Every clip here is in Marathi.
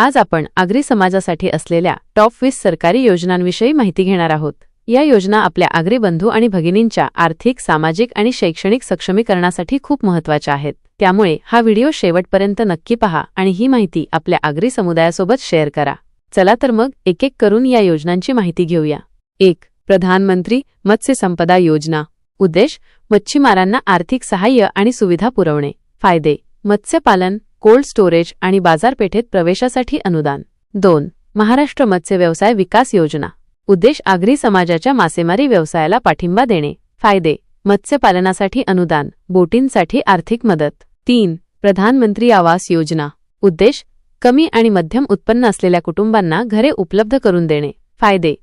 आज आपण आगरी समाजासाठी असलेल्या टॉप वीस सरकारी योजनांविषयी माहिती घेणार आहोत. या योजना आपल्या आगरी बंधू आणि भगिनींच्या आर्थिक सामाजिक आणि शैक्षणिक सक्षमीकरणासाठी खूप महत्त्वाच्या आहेत. त्यामुळे हा व्हिडिओ शेवटपर्यंत नक्की पहा आणि ही माहिती आपल्या आगरी समुदायासोबत शेअर करा. चला तर मग एक एक करून या योजनांची माहिती घेऊया. एक प्रधानमंत्री मत्स्य संपदा योजना. उद्देश मच्छीमारांना आर्थिक सहाय्य आणि सुविधा पुरवणे. फायदे मत्स्यपालन कोल्ड स्टोरेज आणि बाजारपेठेत प्रवेशासाठी अनुदान. दोन महाराष्ट्र मत्स्य व्यवसाय विकास योजना. उद्देश आगरी समाजाच्या मासेमारी व्यवसायाला पाठिंबा देणे. फायदे मत्स्यपालनासाठी अनुदान बोटींसाठी आर्थिक मदत. तीन प्रधानमंत्री आवास योजना. उद्देश कमी आणि मध्यम उत्पन्न असलेल्या कुटुंबांना घरे उपलब्ध करून देणे. फायदे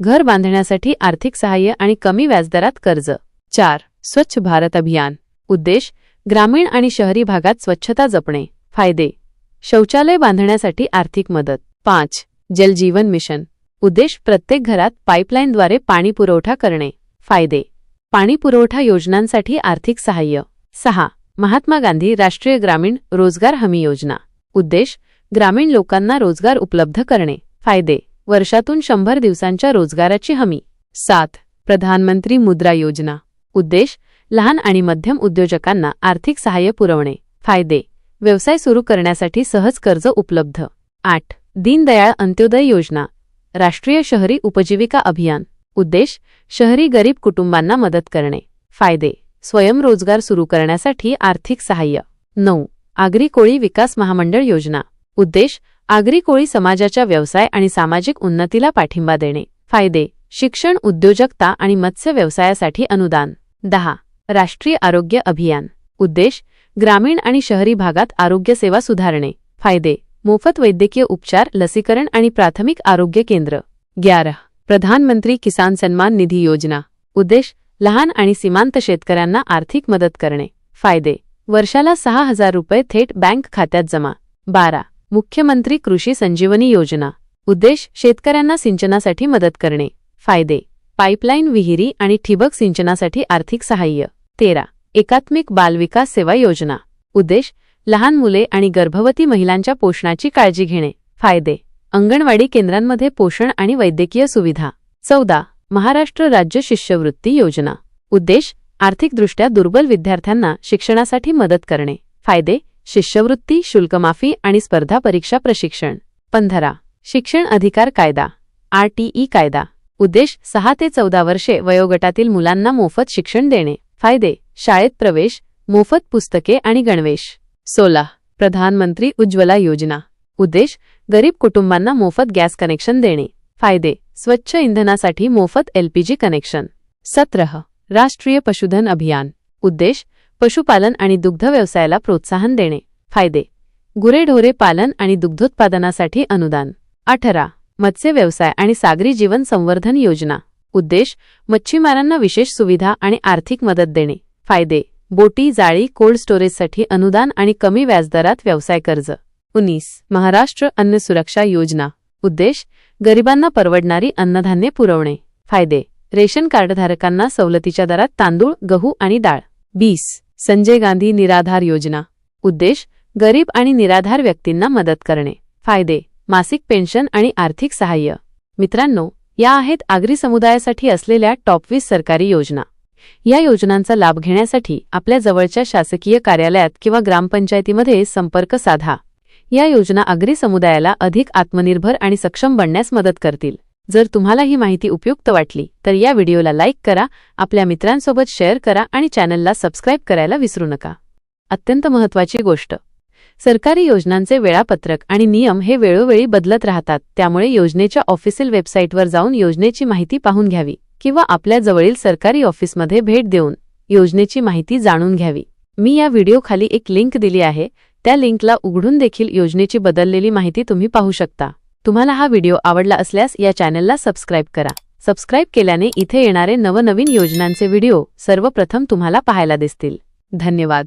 घर बांधण्यासाठी आर्थिक सहाय्य आणि कमी व्याजदरात कर्ज. चार स्वच्छ भारत अभियान. उद्देश ग्रामीण आणि शहरी भागात स्वच्छता जपणे. फायदे. शौचालय बांधण्यासाठी आर्थिक मदत. पाच. जलजीवन मिशन. उद्देश प्रत्येक घरात पाईपलाईनद्वारे पाणी पुरवठा करणे. फायदे. पाणी पुरवठा योजनांसाठी आर्थिक सहाय्य. सहा. महात्मा गांधी राष्ट्रीय ग्रामीण रोजगार हमी योजना. उद्देश ग्रामीण लोकांना रोजगार उपलब्ध करणे. फायदे. वर्षातून शंभर दिवसांच्या रोजगाराची हमी. सात. प्रधानमंत्री मुद्रा योजना. उद्देश लहान आणि मध्यम उद्योजकांना आर्थिक सहाय्य पुरवणे. फायदे. व्यवसाय सुरू करण्यासाठी सहज कर्ज उपलब्ध. आठ. दीनदयाळ अंत्योदय योजना. राष्ट्रीय शहरी उपजीविका अभियान. उद्देश शहरी गरीब कुटुंबांना मदत करणे. फायदे स्वयंरोजगार सुरू करण्यासाठी आर्थिक सहाय्य. नऊ. आगरी कोळी विकास महामंडळ योजना. उद्देश आगरी कोळी समाजाच्या व्यवसाय आणि सामाजिक उन्नतीला पाठिंबा देणे. फायदे शिक्षण उद्योजकता आणि मत्स्य व्यवसायासाठी अनुदान. दहा. राष्ट्रीय आरोग्य अभियान. उद्देश ग्रामीण आणि शहरी भागात आरोग्यसेवा सुधारणे. फायदे. मोफत वैद्यकीय उपचार लसीकरण आणि प्राथमिक आरोग्य केंद्र. ग्यारह. प्रधानमंत्री किसान सन्मान निधी योजना. उद्देश लहान आणि सीमांत शेतकऱ्यांना आर्थिक मदत करणे. फायदे. वर्षाला सहा हजार रुपये थेट बँक खात्यात जमा. बारा. मुख्यमंत्री कृषी संजीवनी योजना. उद्देश शेतकऱ्यांना सिंचनासाठी मदत करणे. फायदे. पाईपलाईन विहिरी आणि ठिबक सिंचनासाठी आर्थिक सहाय्य. तेरा. एकात्मिक बालविकास सेवा योजना. उद्देश लहान मुले आणि गर्भवती महिलांच्या पोषणाची काळजी घेणे. फायदे अंगणवाडी केंद्रांमध्ये पोषण आणि वैद्यकीय सुविधा. चौदा महाराष्ट्र राज्य शिष्यवृत्ती योजना. उद्देश आर्थिकदृष्ट्या दुर्बल विद्यार्थ्यांना शिक्षणासाठी मदत करणे. फायदे शिष्यवृत्ती शुल्कमाफी आणि स्पर्धा परीक्षा प्रशिक्षण. पंधरा शिक्षण अधिकार कायदा आरटीई कायदा. उद्देश सहा ते चौदा वर्षे वयोगटातील मुलांना मोफत शिक्षण देणे. फायदे शाळेत प्रवेश मोफत पुस्तके आणि गणवेश. सोला प्रधानमंत्री उज्ज्वला योजना. उद्देश गरीब कुटुंबांना मोफत गॅस कनेक्शन देणे. फायदे स्वच्छ इंधनासाठी मोफत एलपीजी कनेक्शन. सत्रह राष्ट्रीय पशुधन अभियान. उद्देश पशुपालन आणि दुग्ध व्यवसायाला प्रोत्साहन देणे. फायदे गुरेढोरे पालन आणि दुग्धोत्पादनासाठी अनुदान. अठरा मत्स्य व्यवसाय आणि सागरी जीवन संवर्धन योजना. उद्देश मच्छीमारांना विशेष सुविधा आणि आर्थिक मदत देणे. फायदे. बोटी जाळी कोल्ड स्टोरेजसाठी अनुदान आणि कमी व्याजदरात व्यवसाय कर्ज. उन्नीस. महाराष्ट्र अन्न सुरक्षा योजना. उद्देश गरिबांना परवडणारी अन्नधान्य पुरवणे. फायदे. रेशन कार्डधारकांना सवलतीच्या दरात तांदूळ गहू आणि डाळ. बीस संजय गांधी निराधार योजना. उद्देश गरीब आणि निराधार व्यक्तींना मदत करणे. फायदे. मासिक पेन्शन आणि आर्थिक सहाय्य. मित्रांनो या आहेत आगरी समुदायासाठी असलेल्या टॉप वीस सरकारी योजना. या योजनांचा लाभ घेण्यासाठी आपल्या जवळच्या शासकीय कार्यालयात किंवा ग्रामपंचायतीमध्ये संपर्क साधा. या योजना आगरी समुदायाला अधिक आत्मनिर्भर आणि सक्षम बनण्यास मदत करतील. जर तुम्हाला ही माहिती उपयुक्त वाटली तर या व्हिडिओला लाईक करा आपल्या मित्रांसोबत शेअर करा आणि चॅनलला सबस्क्राईब करायला विसरू नका. अत्यंत महत्त्वाची गोष्ट. सरकारी योजनांचे वेळापत्रक आणि नियम हे वेळोवेळी बदलत राहतात त्यामुळे योजनेच्या ऑफिशियल वेबसाईटवर जाऊन योजनेची माहिती पाहून घ्यावी. किंवा आपल्या जवळील सरकारी ऑफिसमध्ये भेट देऊन योजनेची माहिती जाणून घ्यावी. मी या व्हिडिओखाली एक लिंक दिली आहे. त्या लिंकला उघडून देखील योजनेची बदललेली माहिती तुम्ही पाहू शकता. तुम्हाला हा व्हिडिओ आवडला असल्यास या चॅनलला सबस्क्राईब करा. सबस्क्राईब केल्याने इथे येणारे नवनवीन योजनांचे व्हिडिओ सर्वप्रथम तुम्हाला पाहायला दिसतील. धन्यवाद.